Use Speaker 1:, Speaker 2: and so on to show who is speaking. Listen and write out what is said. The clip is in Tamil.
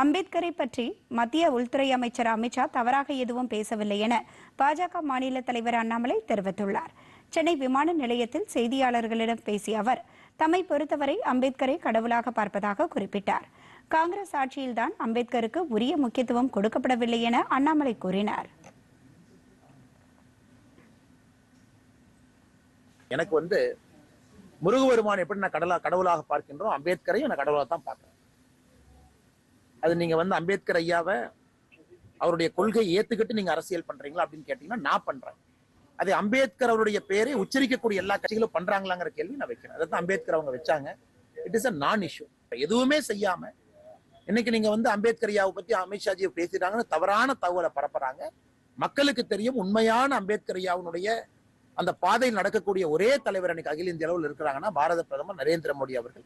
Speaker 1: அம்பேத்கரை பற்றி மத்திய உள்துறை அமைச்சர் அமித்ஷா தவறாக எதுவும் பேசவில்லை என பாஜக மாநில தலைவர் அண்ணாமலை தெரிவித்துள்ளார். சென்னை விமான நிலையத்தில் செய்தியாளர்களிடம் பேசிய அவர் தம்மை பொறுத்தவரை அம்பேத்கரை கடவுளாக பார்ப்பதாக குறிப்பிட்டார். காங்கிரஸ் ஆட்சியில்தான் அம்பேத்கருக்கு உரிய முக்கியத்துவம் கொடுக்கப்படவில்லை என அண்ணாமலை கூறினார்.
Speaker 2: எனக்கு வந்து முருகபெருமான் எப்படி நான் கடலா கடவுளாக பார்க்கின்றோம் அம்பேத்கரையும் நான் கடவுளாக தான் பார்க்கிறேன். அது நீங்க வந்து அம்பேத்கர் ஐயாவை அவருடைய கொள்கையை ஏத்துக்கிட்டு நீங்க அரசியல் பண்றீங்களா அப்படின்னு கேட்டீங்கன்னா நான் பண்றேன். அது அம்பேத்கர் அவருடைய பேரை உச்சரிக்கக்கூடிய எல்லா கட்சிகளும் பண்றாங்களாங்கிற கேள்வி நான் வைக்கிறேன். அதான் அம்பேத்கர் அவங்க வச்சாங்க. இட் இஸ் அ நான் இஷ்யூ எதுவுமே செய்யாம இன்னைக்கு நீங்க வந்து அம்பேத்கர் ஐயாவை பத்தி அமித்ஷாஜி பேசிட்டாங்கன்னு தவறான தகவலை பரப்புறாங்க. மக்களுக்கு தெரியும் உண்மையான அம்பேத்கர் ஐயாவுடைய அந்த பாதையில் நடக்கக்கூடிய ஒரே தலைவர் அன்னைக்கு அகில இந்திய அளவில் இருக்கிறாங்கன்னா பாரத பிரதமர் நரேந்திர மோடி அவர்கள்.